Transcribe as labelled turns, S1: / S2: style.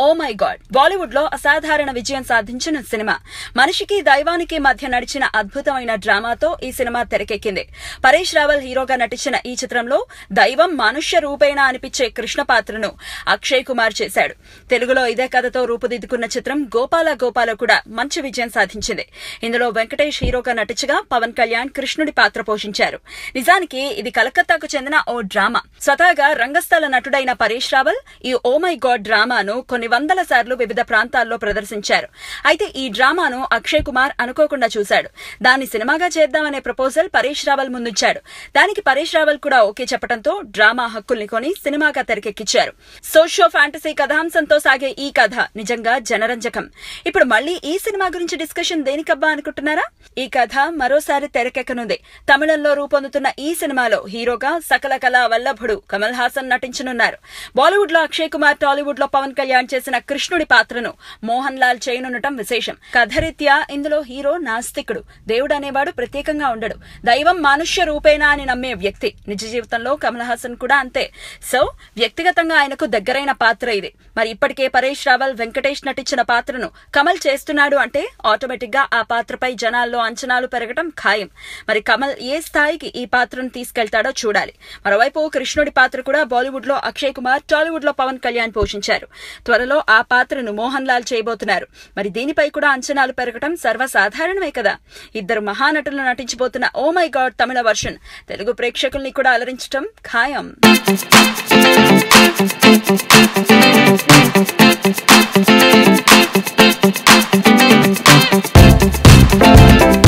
S1: Oh my God బాలీవుడ్లో అసాధారణ విజయం సాధించిన సినిమా. మనిషికి దైవానికి మధ్య నడిచిన అద్భుతమైన డ్రామాతో ఈ సినిమా తెరకెక్కింది. పరేష్ రావల్ హీరోగా నటించిన ఈ చిత్రంలో దైవం మనుష్య రూపేణ అనిపించే కృష్ణ పాత్రను అక్షయ్ కుమార్ చేశాడు. తెలుగులో ఇదే కథతో రూపుదిద్దుకున్న చిత్రం గోపాల గోపాల కూడా మంచి విజయం సాధించింది. ఇందులో వెంకటేష్ హీరోగా నటించగా పవన్ కళ్యాణ్ కృష్ణుడి పాత్ర పోషించారు. నిజానికి ఇది కలకత్తాకు చెందిన ఓ డ్రామా. స్వతహాగా రంగస్థల నటుడైన పరేష్ రావల్ ఈ ఓ మై గాడ్ డ్రామాను కొన్ని వందల సార్లు వివిధ ప్రాంతాల్లో ప్రదర్శించారు. అయితే ఈ డ్రామాను అక్షయ్ కుమార్ అనుకోకుండా చూశాడు. దాన్ని సినిమాగా చేద్దామనే ప్రపోజల్ పరేష్ రావల్ ముందుంచాడు. దానికి పరేష్ రావల్ కూడా ఓకే చెప్పడంతో డ్రామా హక్కుల్ని కొని సినిమాగా తెరకెక్కించారు. సోషియో ఫ్యాంటసీ కథాంశంతో సాగే ఈ కథ నిజంగా జనరంజకం. ఇప్పుడు మళ్ళీ ఈ సినిమా గురించి డిస్కషన్ దేనికబ్బా అనుకుంటున్నారా? ఈ కథ మరోసారి తెరకెక్కనుంది. తమిళంలో రూపొందుతున్న ఈ సినిమాలో హీరోగా సకల కళా వల్లభుడు కమల్ హాసన్ నటించనున్నారు. బాలీవుడ్లో అక్షయ్ కుమార్ టాలీవుడ్లో పవన్ కళ్యాణ్ చేసిన కృష్ణుడి పాత్రను మోహన్ లాల్ చేయనుండటం విశేషం. కథరీత్యా ఇందులో హీరో నాస్తికుడు. దేవుడు అనేవాడు ప్రత్యేకంగా ఉండడు. దైవం మానుష్య రూపేణా అని నమ్మే వ్యక్తి. నిజ జీవితంలో కమల్ హాసన్ కూడా అంతే. సో వ్యక్తిగతంగా ఆయనకు దగ్గరైన పాత్ర ఇది. మరి ఇప్పటికే పరేష్ రావల్ వెంకటేష్ నటించిన పాత్రను కమల్ చేస్తున్నాడు అంటే ఆటోమేటిక్గా ఆ పాత్రపై జనాల్లో అంచనాలు పెరగటం ఖాయం. మరి కమల్ ఏ స్థాయికి ఈ పాత్రను తీసుకెళ్తాడో చూడాలి. మరోవైపు కృష్ణుడి పాత్ర కూడా బాలీవుడ్లో అక్షయ్ కుమార్ టాలీవుడ్లో పవన్ కళ్యాణ్ పోషించారు. త్వరలో చిత్రంలో ఆ పాత్రను మోహన్ లాల్ చేయబోతున్నారు మరి దీనిపై కూడా అంచనాలు పెరగడం సర్వసాధారణమే కదా ఇద్దరు మహానటులు నటించబోతున్న ఓ my god Tamil version Telugu ప్రేక్షకుల్ని కూడా అలరించడం ఖాయం Thank you.